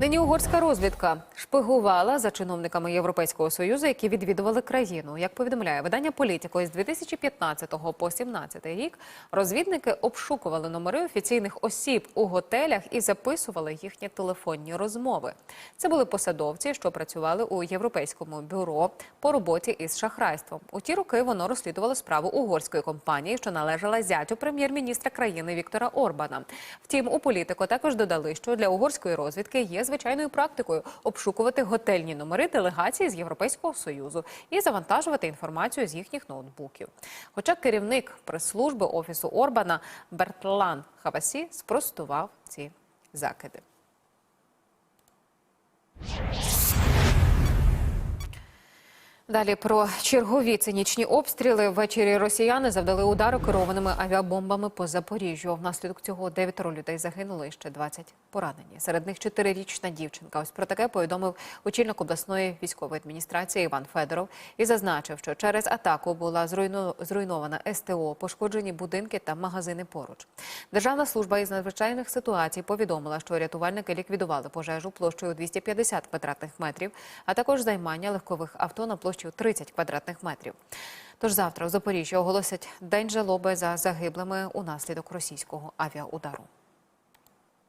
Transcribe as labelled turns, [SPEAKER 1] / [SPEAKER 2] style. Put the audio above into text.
[SPEAKER 1] Нині угорська розвідка шпигувала за чиновниками Європейського союзу, які відвідували країну. Як повідомляє видання Політико, з 2015 по 2017 рік розвідники обшукували номери офіційних осіб у готелях і записували їхні телефонні розмови. Це були посадовці, що працювали у європейському бюро по роботі із шахрайством. У ті роки воно розслідувало справу угорської компанії, що належала зятю прем'єр-міністра країни Віктора Орбана. Втім, у політико також додали, що для угорської розвідки є звичайною практикою обшукувати готельні номери делегації з Європейського союзу і завантажувати інформацію з їхніх ноутбуків. Хоча керівник прес-служби офісу Орбана Бертлан Хабасі спростував ці закиди. Далі про чергові цинічні обстріли. Ввечері росіяни завдали удару керованими авіабомбами по Запоріжжю. Внаслідок цього дев'ятеро людей загинули, і ще 20 поранені. Серед них чотирирічна дівчинка. Ось про таке повідомив очільник обласної військової адміністрації Іван Федоров і зазначив, що через атаку була зруйно- зруйнована СТО, пошкоджені будинки та магазини поруч. Державна служба із надзвичайних ситуацій повідомила, що рятувальники ліквідували пожежу площею 250 квадратних метрів, а також займання легкових авто на площі 30 квадратних метрів. Тож завтра у Запоріжжі оголосять день жалоби за загиблими унаслідок російського авіаудару.